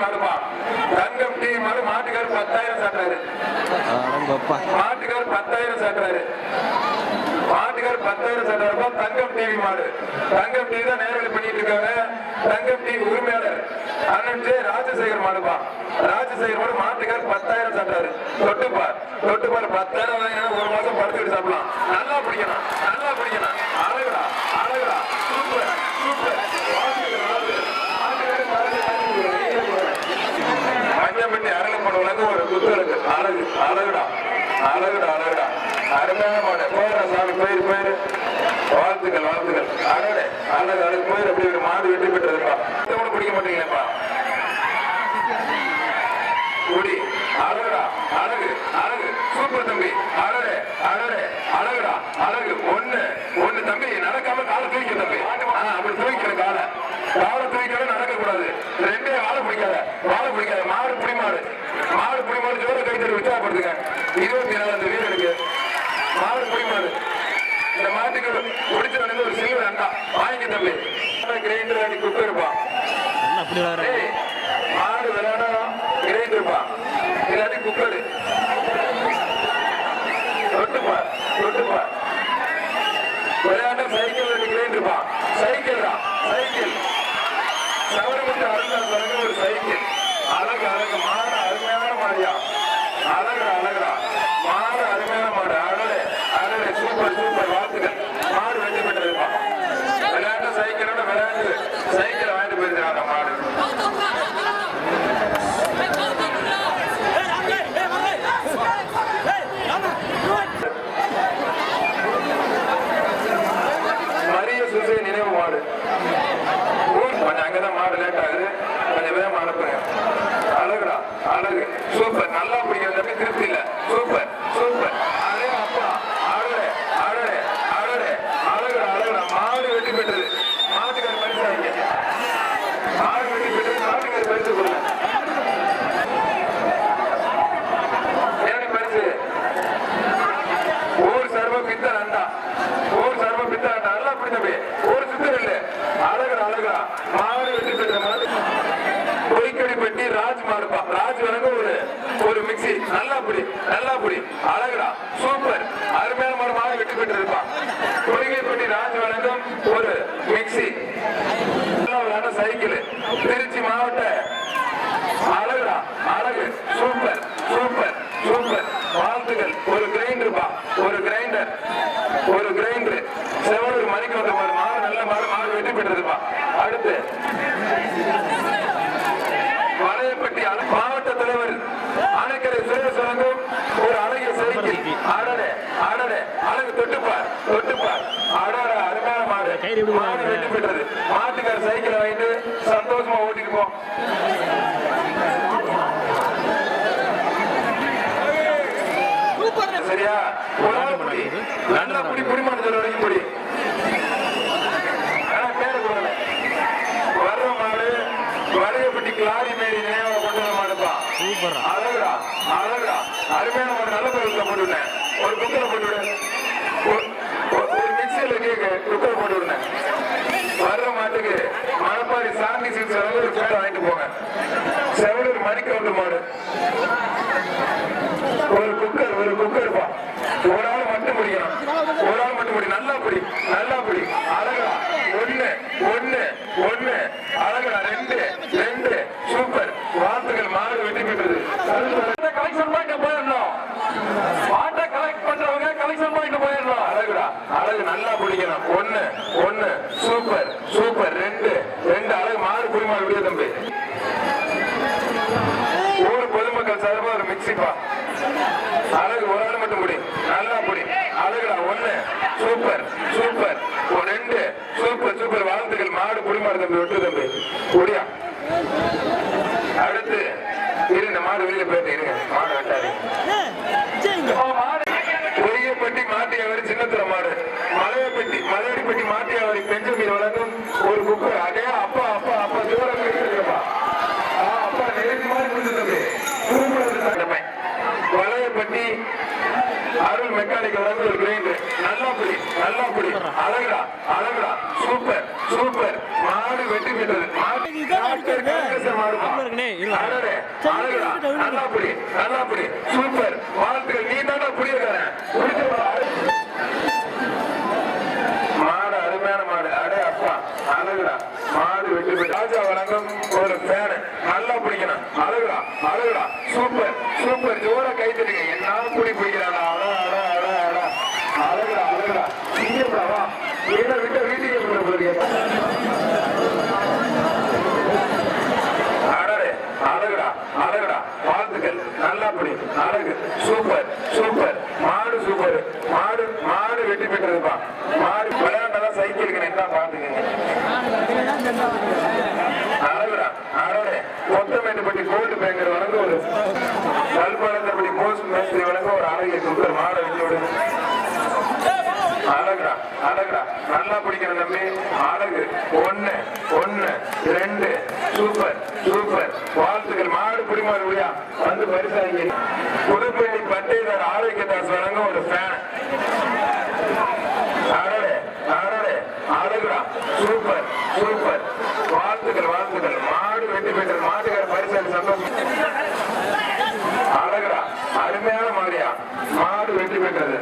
தங்கம் tea மாடு மாட்டுக்கார் பத்தாயிரம் starter மாட்டுக்கார் பத்தாயிரம் சாட்டுறாரு மாட்டுக்கார் பத்தாயிரம் சாட்டுறாருப்பா தங்கம் டிவி மாடு. தங்கம் டிவி தான் நேரடி பண்ணிட்டு இருக்காங்க தங்கம் டிவி உரிமையாளர். அண்ணன் ஜே ராஜசேகர் மாடுப்பா. ராஜசேகர் மாடு மாட்டுக்கார் பத்தாயிரம் சாட்டுறாரு தொட்டுப்பார். தொட்டுப்பார் பத்தாயிரம் ஒரு மாசம் படுத்துக்கிட்டு சாப்பிடலாம். நல்லா பிடிக்கணும் நல்லா பிடிக்கணும் அழகுடா அழகுடா சூப்பர் சூப்பர் வாழ்த்துக்கள், வாழ்த்துக்கள். மாட்டுக்கார் பத்தாயிரம் மஞ்சப்பட்டி அரளப்படவுலங்க ஒரு குத்துருக்கு அழகு அழகுடா அழகுடா அழகுடா. அருமையான மாடு போயிடா சாமி? போயிரு போயிரு வாழ்த்துக்கள் வாழ்த்துக்கள். அழகு அழகு அழகு. போயிரு அப்படி ஒரு மாடு வெற்றி பெற்றதுப்பா. இதை கூட பிடிக்க மாட்டீங்களேப்பா. குடி அழகுடா அழகு அழகு. சூப்பர் தம்பி. அழகு அழகு அழகுடா அழகு. ஒண்ணு ஒண்ணு தம்பி. நடக்காம காலை தூக்கிக்க தம்பி. அப்படி தூக்கிக்கிற காலை காலை தூக்கிக்கவே நடக்க கூடாது ரெண்டே வாழை பிடிக்காத வாழை பிடிக்காத மாடு புடி மாடு மாடு புடி மாடு ஜோர கை தட்டி உற்சாகப்படுத்துங்க இருபத்தி நாலாம் தேதி இருக்கு மாடு புடி மாடு இந்த மாட்டுக்கு பிடிச்ச வந்து அண்டா வாங்கி தம்பி. கிரைண்டர் அடி குப்பை இருப்பான் மாடு விளையாடா. கிரைண்டர்ப்பா இல்லாட்டி குக்கர் தொட்டுப்பா தொட்டுப்பா விளையாட்ட சைக்கிள் ரெண்டு கிரைண்டர்ப்பா சைக்கிள் தான் சைக்கிள் சவரமுட்டு அருந்தா ஒரு சைக்கிள் அழகு அழகு. மாடு அருமையான மாடியா? அழகுடா அழகுடா மாடு அருமையான மாடு அழகு அழகு சூப்பர் சூப்பர் வாழ்த்துக்கள் மாடு வெற்றி பெற்றதுப்பா விளையாட்டு சைக்கிளோட விளையாட்டு சைக்கிள் வாங்கிட்டு போயிருக்காங்க மாடு மரிய சுசை நினைவு மாடு ஊர் கொஞ்சம் அங்கதான் மாடு லேட் ஆகுது கொஞ்சம் வேகமா அனுப்புங்க அழகுடா அழகு சூப்பர் நல்லா பிடிக்கும் தம்பி திருப்தி இல்ல சூப்பர் சூப்பர் அதே அப்பா அழகு அழகு அழகு அழகுடா அழகுடா மாடு வெட்டி பெற்றது மாட்டுக்கார பரிசு வாங்கிக்க மாடு வெட்டி பெற்றது மாட்டுக்கார பரிசு கொடுங்க என்னடி பரிசு ஊர் சர்வ பித்தர் அண்டா ஊர் சர்வ பித்தர் அண்டா நல்லா அப்படி தம்பி ஒரு சித்தர் இல்ல அழகுடா அழகுடா மாடு வெட்டி பெற்ற மாடு பொய்க்கடி பெட்டி ராஜ் மாடுப்பா ராஜ் வழங்க ஒரு ஒரு மிக்ஸி நல்லா புடி தூத்துக்குடி அழகுடா சூப்பர். அருமையான மரமாக வெற்றி பெற்றிருப்பான் பெற்றிருப்பா பொய்கை பெட்டி ராஜ் வழங்கும் ஒரு மிக்ஸி நல்லா விளையாட சைக்கிள் திருச்சி மாவட்ட அழகுடா அழகு சூப்பர் சூப்பர் சூப்பர் வாழ்த்துக்கள் ஒரு கிரைண்டர் பா ஒரு கிரைண்டர் ஒரு கிரைண்டர் செவனூர் மணிக்கு வந்த மாடு மாடு நல்ல மாடு மாடு வெற்றி பெற்றதுப்பா அடுத்து வளையப்பட்டி அல- மாவட்ட தலைவர் அணைக்கரை சுரேஷ் வழங்கும் ஒரு அழகிய சைக்கிள் அடடே அடடே அழகு தொட்டுப்பார் தொட்டுப்பார் அடடா அருமையான மாடு கையில எப்படி மாடு வெற்றி பெற்றது மாட்டுக்கார சைக்கிளை வாங்கிட்டு சந்தோஷமா ஓட்டிட்டு போ. சரியா? ஒரு நல்லா புடி புடிமான சொல்ல வரைக்கும் புடி ஆனா பேரு போடல. வர்ற மாடு வளையப்பட்டி கிளாரி மேரி நினைவாக கொண்டு வர மாடுப்பா. அழகுடா அழகுடா. அருமையான மாடு நல்ல பேருக்கு போட்டு விட்டேன். ஒரு குக்கரை போட்டு விடு ஒரு- ஒரு- ஒரு மிக்சியில கேக்கு குக்கரை போட்டு விடுனேன் வர்ற மாட்டுக்கு மணப்பாரி சாந்தி சீட்ஸ் அளவு ஒரு பேரை வாங்கிட்டு போங்க செவலூர் மணிக்கவுண்டு மாடு. ஒரு குக்கர் ஒரு குக்கர் பா. ஒரு ஆள் மட்டும் முடியும் ஒரு ஆள் மட்டும் முடியும் நல்லா புடி நல்லா புடி. அழகா. ஒண்ணு ஒண்ணு ஒண்ணு. அழகா. ரெண்டு ரெண்டு. சூப்பர். வாழ்த்துக்கள் மாடு வெற்றி பெற்றது. கலெக்ஷன் பாயிண்ட் போயிடணும். பாட்டை கலெக்ட் பண்றவங்க கலெக்ஷன் பாயிண்ட் போயிடணும். அழகுடா. அழகு நல்லா பிடிக்கணும் ஒண்ணு ஒண்ணு. Super super. ரெண்டு ரெண்டு. அழகு. மாடு குடிமாடு விடிய தம்பி. சார்பா ஒரு அழகு ஒரு ஆள் மட்டும் முடி. நல்லா முடி. அழகுடா ஒண்ணு. Super super. ரெண்டு. Super super. வாழ்த்துக்கள். மாடு குடிமாடு தம்பி விட்டு தம்பி. குடியா? அடுத்து இரு இந்த மாடு வெளியில போயிட்டு இருங்க. மாடு வெட்டாரு அருள் மெக்கானிக் வழங்கும் ஒரு கிரைண்டர் நல்லா புடி நல்லா புடி அழகுடா அழகுடா. Super super. மாடு வெட்டி வெற்றி பெற்றது. நல்லா புடி நல்லா புடி சூப்பர். வாழ்த்துக்கள். நீ தானே புடியிருக்காரன் மாடு அருமையான மாடு அடே அப்பா அழகுடா மாடு வெற்றி ராஜா வழங்கும் ஒரு ஃபேனு நல்லா பிடிக்கணும். அழகுடா அழகுடா. Super super. ஜோர கை தட்டுங்க என்ன கூடி பிடிக்கிறாடா அட அட அட அட. அழகுடா அழகுடா. இங்கேப்பா வா. விட்டு வீட்டுக்கு போற போறீங்க? அழகுடா அழகுடா. வாழ்த்துக்கள். நல்லா புடி. அழகு. Super super. மாடு சூப்பர். மாடு மாடு வெற்றி பெற்றதுப்பா. மாடு விளையாண்டதான் சைக்கிளுக்கு என்ன பாத்துக்கங்க. கொத்தமேட்டுப்பட்டி கோல்டு பேங்கர் வழங்க ஒரு கல்பழந்தப்பட்டி போஸ்ட் மேஸ்திரி வழங்க ஒரு அழகிய குக்கர் மாட வெட்டி விடுங்க அழகுடா. நல்லா பிடிக்கிற தம்பி அழகு. ஒன்னு ஒன்னு ரெண்டு. Super super. வாழ்த்துக்கள். மாடு பிடிமாறு முடியா வந்து பரிசாங்க புதுப்பேட்டை பட்டேதார் ஆரோக்கியதாஸ் வழங்க ஒரு ஃபேன் அடடே அடடே. அழகுடா. சூப்பர். சூப்பர் வாழ்த்துக்கள் வாழ்த்துக்கள். மாடு வெட்டி பெற்ற மாட்டுக்கார பரிசாலி சந்தோஷம். அழகரா அருமையான மாடியா. மாடு வெற்றி பெற்றது.